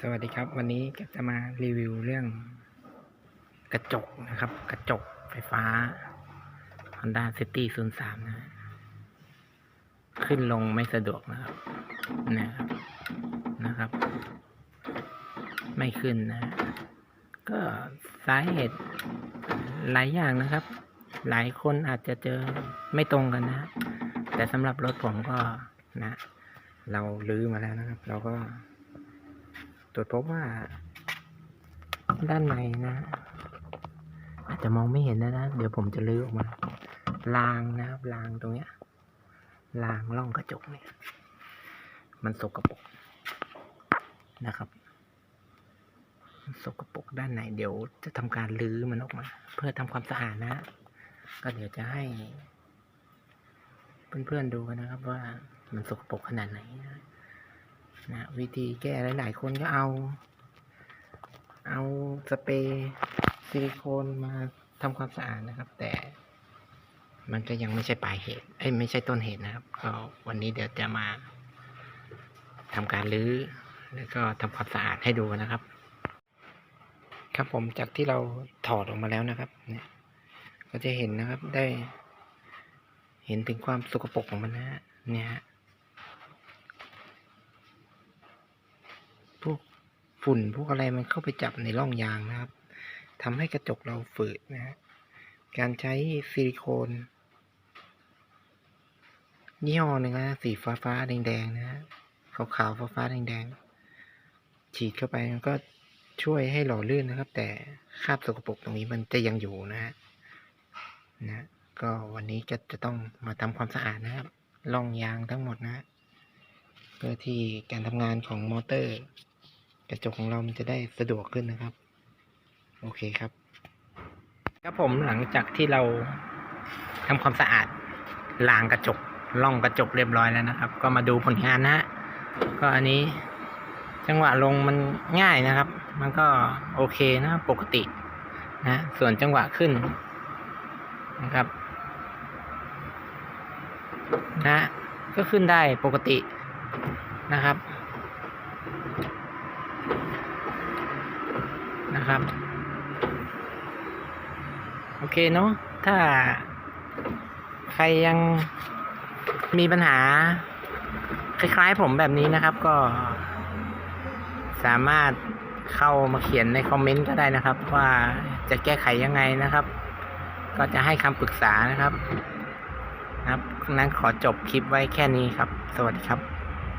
สวัสดีครับ วันนี้ก็จะมารีวิวเรื่อง กระจกนะครับ กระจกไฟฟ้า Honda City 03 นะ ขึ้นลงไม่สะดวกนะครับนะครับนะครับ ไม่ขึ้นนะฮะก็สาเหตุหลายอย่างนะครับ หลายคนอาจจะเจอไม่ตรงกันนะ แต่สำหรับรถผมก็นะ เราลื้อมาแล้วนะครับ เราก็ ตรวจพบว่า ด้านในนะ อาจจะมองไม่เห็นนะนะ เดี๋ยวผมจะลื้อออกมารางนะครับรางตรงเนี้ยรางร่องกระจกเนี่ย มันสกปรกนะครับสกปรกด้านในเดี๋ยวจะทำการลื้อมันออกมา เพื่อทำความสะอาดนะ ก็เดี๋ยวจะให้ เพื่อนๆดูกันนะครับว่ามันสกปรกขนาดไหนนะ นะวิธีแก้หลาย ๆ คนก็เอา เอาสเปรย์ซิลิโคนมาทำความสะอาดนะครับ แต่มันก็ยังไม่ใช่ปลายเหตุ เอ้ยไม่ใช่ต้นเหตุนะครับ ก็วันนี้เดี๋ยวจะมาทำการรื้อ แล้วก็ทำความสะอาดให้ดูนะครับ ครับผมจากที่เราถอดออกมาแล้วนะครับ เนี่ย ก็จะเห็นนะครับได้ เห็นถึงความสกปรกของมันนะฮะเนี่ยฮะ พวก ฝุ่นพวกอะไรมันเข้าไปจับในร่องยางนะครับทำให้กระจกเราฝืดนะฮะการใช้ซิลิโคนยี่ห้อหนึ่งนะสีฟ้าฟ้าๆแดงๆนะฮะขาวขาวฟ้าฟ้าๆแดงๆฉีดเข้าไปมันก็ช่วยให้หล่อลื่นนะครับ แต่คราบสกปรกตรงนี้มันจะยังอยู่นะฮะนะก็วันนี้ก็จะต้องมาทำความสะอาดนะครับร่องยางทั้งหมดนะฮะเพื่อที่การทำงานของมอเตอร์ กระจกของเรามันจะได้สะดวกขึ้นนะครับ โอเคครับ ครับผมหลังจากที่เราทำความสะอาดล้างกระจกล่องกระจกเรียบร้อยแล้วนะครับ ก็มาดูผลงานนะฮะก็อันนี้ จังหวะลงมันง่ายนะครับ มันก็โอเคนะปกตินะส่วนจังหวะขึ้นนะครับนะก็ขึ้นได้ปกตินะครับ นะครับ โอเคเนาะถ้าใครยังมีปัญหา คล้ายๆผมแบบนี้นะครับ ก็ สามารถเข้ามาเขียนในคอมเมนต์ก็ได้นะครับ ว่าจะแก้ไขยังไงนะครับ ก็จะให้คำปรึกษานะครับ นะครับนั้นขอจบคลิปไว้แค่นี้ครับ สวัสดีครับ